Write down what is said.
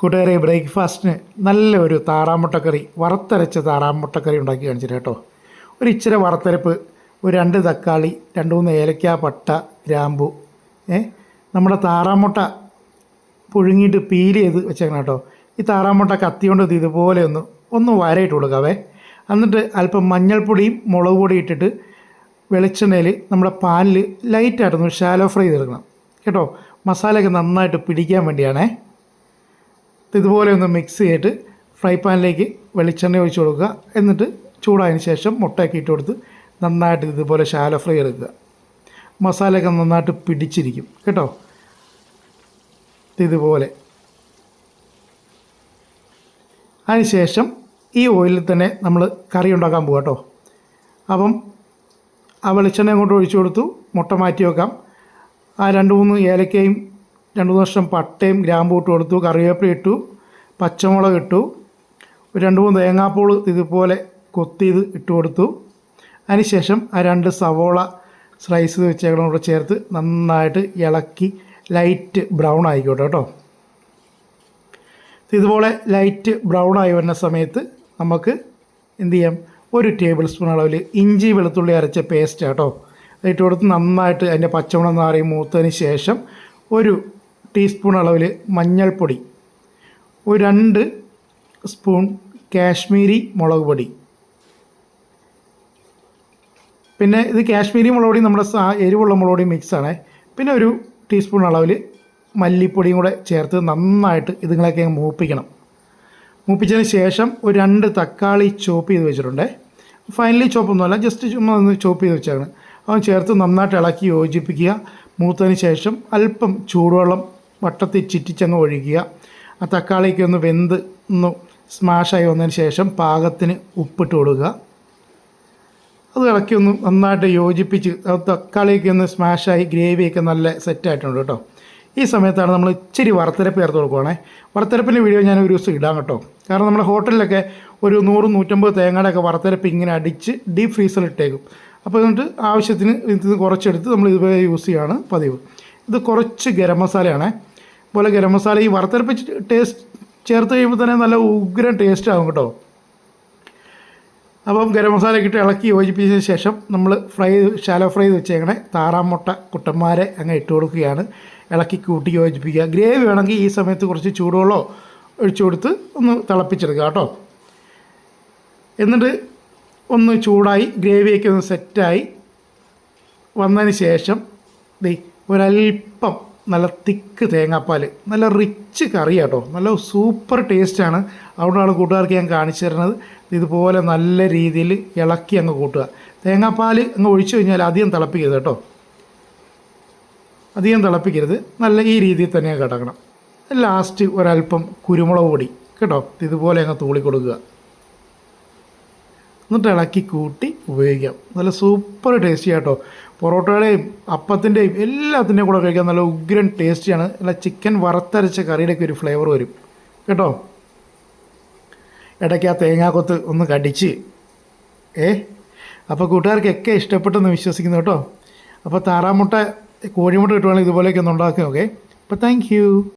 കൂട്ടുകാരെ ബ്രേക്ക്ഫാസ്റ്റിന് നല്ല ഒരു താറാമുട്ടക്കറി വറുത്തരച്ച താറാമുട്ടക്കറി ഉണ്ടാക്കി കാണിച്ചിട്ട് കേട്ടോ. ഒരു ഇച്ചിരി വറുത്തരപ്പ് ഒരു രണ്ട് തക്കാളി രണ്ട് മൂന്ന് ഏലക്ക പട്ട ഗ്രാമ്പു ഏ? നമ്മുടെ താറാമുട്ട പുഴുങ്ങിയിട്ട് പീൽ ചെയ്ത് വെച്ചേക്കണം കേട്ടോ. ഈ താറാമുട്ട കത്തിയോണ്ട് ഇത് ഇതുപോലെ ഒന്ന് ഒന്ന് വരയിട്ട് കൊടുക്കാവേ. എന്നിട്ട് അല്പം മഞ്ഞൾപ്പൊടിയും മുളക് പൊടി ഇട്ടിട്ട് വെളിച്ചെണ്ണയിൽ നമ്മുടെ പാലിൽ ലൈറ്റായിട്ടൊന്ന് ഷാലോ ഫ്രൈ ചെയ്തെടുക്കണം. കേട്ടോ മസാലയൊക്കെ നന്നായിട്ട് പിടിക്കാൻ വേണ്ടിയാണേ. ഇതുപോലെ ഒന്ന് മിക്സ് ചെയ്തിട്ട് ഫ്രൈ പാനിലേക്ക് വെളിച്ചെണ്ണ ഒഴിച്ച് കൊടുക്കുക. എന്നിട്ട് ചൂടായതിന് ശേഷം മുട്ടയൊക്കെ ഇട്ട് കൊടുത്ത് നന്നായിട്ട് ഇതുപോലെ ശാല ഫ്രൈ എടുക്കുക. മസാലയൊക്കെ നന്നായിട്ട് പിടിച്ചിരിക്കും. കേട്ടോ? ഇതുപോലെ. അതിനുശേഷം ഈ ഓയിലിൽ തന്നെ നമ്മൾ കറി ഉണ്ടാക്കാൻ പോകാം കേട്ടോ. അപ്പം ആ വെളിച്ചെണ്ണ അങ്ങോട്ട് ഒഴിച്ചു കൊടുത്തു. മുട്ട മാറ്റി വെക്കാം. ആ രണ്ട് മൂന്ന് ഏലക്കയും രണ്ട് മൂന്ന് വർഷം പട്ടയും ഗ്രാമ്പും ഇട്ട് കൊടുത്തു കറിവേപ്പില ഇട്ടു പച്ചമുളക് ഇട്ടു ഒരു രണ്ട് മൂന്ന് തേങ്ങാപ്പൂൾ ഇതുപോലെ കൊത്തിയത് ഇട്ട് കൊടുത്തു. അതിനുശേഷം ആ രണ്ട് സവോള സ്ലൈസ് വെച്ചേക്കണം കൂടെ ചേർത്ത് നന്നായിട്ട് ഇളക്കി ലൈറ്റ് ബ്രൗൺ ആയിക്കോട്ടെ കേട്ടോ. ഇതുപോലെ ലൈറ്റ് ബ്രൗൺ ആയി വരുന്ന സമയത്ത് നമുക്ക് എന്ത് ചെയ്യാം? ഒരു ടേബിൾ സ്പൂൺ അളവിൽ ഇഞ്ചി വെളുത്തുള്ളി അരച്ച പേസ്റ്റ് കേട്ടോ. ഇട്ട് കൊടുത്ത് നന്നായിട്ട് അതിന്റെ പച്ചമുളക് നാറി മൂത്തതിന് ശേഷം ഒരു ടീസ്പൂൺ അളവിൽ മഞ്ഞൾപ്പൊടി ഒരു രണ്ട് സ്പൂൺ കാശ്മീരി മുളക് പൊടി. പിന്നെ ഇത് കാശ്മീരി മുളക് പൊടി നമ്മുടെ എരിവുള്ള മുളക് പൊടി മിക്സാണ്. പിന്നെ ഒരു ടീസ്പൂൺ അളവിൽ മല്ലിപ്പൊടിയും കൂടെ ചേർത്ത് നന്നായിട്ട് ഇതുങ്ങളൊക്കെ മൂപ്പിക്കണം. മൂപ്പിച്ചതിന് ശേഷം ഒരു രണ്ട് തക്കാളി ചോപ്പ് ചെയ്ത് വെച്ചിട്ടുണ്ട്. ഫൈനലി ചോപ്പൊന്നുമല്ല ജസ്റ്റ് ചുമ്മാ ഒന്ന് ചോപ്പ് ചെയ്ത് വെച്ചാണ് അത് ചേർത്ത് നന്നായിട്ട് ഇളക്കി യോജിപ്പിക്കുക. മൂത്തതിന് ശേഷം അല്പം ചൂടുവെള്ളം വട്ടത്തിൽ ചുറ്റിച്ചങ്ങ് ഒഴിക്കുക ആ തക്കാളിക്ക് ഒന്ന് വെന്ത് ഒന്ന് സ്മാഷായി വന്നതിന് ശേഷം പാകത്തിന് ഉപ്പിട്ട് കൊടുക്കുക. അത് ഇളക്കി ഒന്ന് നന്നായിട്ട് യോജിപ്പിച്ച് തക്കാളിയൊക്കെ ഒന്ന് സ്മാഷായി ഗ്രേവിയൊക്കെ നല്ല സെറ്റായിട്ടുണ്ട് കേട്ടോ. ഈ സമയത്താണ് നമ്മൾ ഇച്ചിരി വറുത്തരപ്പ് ചേർത്ത് കൊടുക്കുവാണേ. വറുത്തരപ്പിന്റെ വീഡിയോ ഞാൻ ഒരു ദിവസം ഇടാം കേട്ടോ. കാരണം നമ്മുടെ ഹോട്ടലിലൊക്കെ ഒരു നൂറ് നൂറ്റമ്പത് തേങ്ങയുടെയൊക്കെ വറുത്തരപ്പ് ഇങ്ങനെ അടിച്ച് ഡീപ്പ് ഫ്രീസറിൽ ഇട്ടേക്കും. അപ്പോൾ എന്നിട്ട് ആവശ്യത്തിന് ഇത് കുറച്ചെടുത്ത് നമ്മൾ ഇതുപോലെ യൂസ് ചെയ്യുകയാണ് പതിവ്. ഇത് കുറച്ച് ഗരം മസാലയാണേ. അതുപോലെ ഗരം മസാല ഈ വറുത്തരപ്പ് ടേസ്റ്റ് ചേർത്ത് കഴിയുമ്പോൾ തന്നെ നല്ല ഉഗ്രൻ ടേസ്റ്റ് ആകും കേട്ടോ. അപ്പം ഗരം മസാല ഇട്ട് ഇളക്കി യോജിപ്പിച്ചതിന് ശേഷം നമ്മൾ ഫ്രൈ ഷാലോ ഫ്രൈ വെച്ചേക്കണേ. താറാമുട്ട കുട്ടന്മാരെ അങ്ങ് ഇട്ട് കൊടുക്കുകയാണ്. ഇളക്കി കൂട്ടി യോജിപ്പിക്കുക. ഗ്രേവി വേണമെങ്കിൽ ഈ സമയത്ത് കുറച്ച് ചൂടുവെള്ളമോ ഒഴിച്ചു കൊടുത്ത് ഒന്ന് തിളപ്പിച്ചെടുക്കുക കേട്ടോ. എന്നിട്ട് ഒന്ന് ചൂടായി ഗ്രേവിയൊക്കെ ഒന്ന് സെറ്റായി വന്നതിന് ശേഷം ദേ ഒരല്പം നല്ല തിക്ക് തേങ്ങാപ്പാൽ നല്ല റിച്ച് കറി കേട്ടോ നല്ല സൂപ്പർ ടേസ്റ്റാണ് അവിടെയാണ് കൂട്ടുകാർക്ക് ഞാൻ കാണിച്ചു തരുന്നത്. ഇതുപോലെ നല്ല രീതിയിൽ ഇളക്കി അങ്ങ് കൂട്ടുക. തേങ്ങാപ്പാൽ അങ്ങ് ഒഴിച്ചു കഴിഞ്ഞാൽ അധികം തിളപ്പിക്കരുത് കേട്ടോ. അധികം തിളപ്പിക്കരുത്. നല്ല ഈ രീതിയിൽ തന്നെ കിടക്കണം. ലാസ്റ്റ് ഒരല്പം കുരുമുളക് പൊടി കേട്ടോ. ഇതുപോലെ അങ്ങ് തൂളി കൊടുക്കുക എന്നിട്ട് ഇളക്കി കൂട്ടി ഉപയോഗിക്കാം. നല്ല സൂപ്പർ ടേസ്റ്റി ആട്ടോ. പൊറോട്ടയുടെയും അപ്പത്തിന്റെയും എല്ലാത്തിന്റെയും കൂടെ കഴിക്കാൻ നല്ല ഉഗ്രൻ ടേസ്റ്റിയാണ് നല്ല ചിക്കൻ വറുത്തരച്ച കറിയുടെയൊക്കെ ഒരു ഫ്ലേവർ വരും. കേട്ടോ? ഇടയ്ക്ക് ആ തേങ്ങാക്കൊത്ത് ഒന്ന് കടിച്ച്. ഏ? അപ്പോൾ കൂട്ടുകാർക്കൊക്കെ ഇഷ്ടപ്പെട്ടെന്ന് വിശ്വസിക്കുന്നു കേട്ടോ. അപ്പോൾ താറാമുട്ട കോഴിമുട്ട കിട്ടുവാണെങ്കിൽ ഇതുപോലെയൊക്കെ ഒന്ന് ഉണ്ടാക്കുക ഓക്കെ? അപ്പോൾ താങ്ക്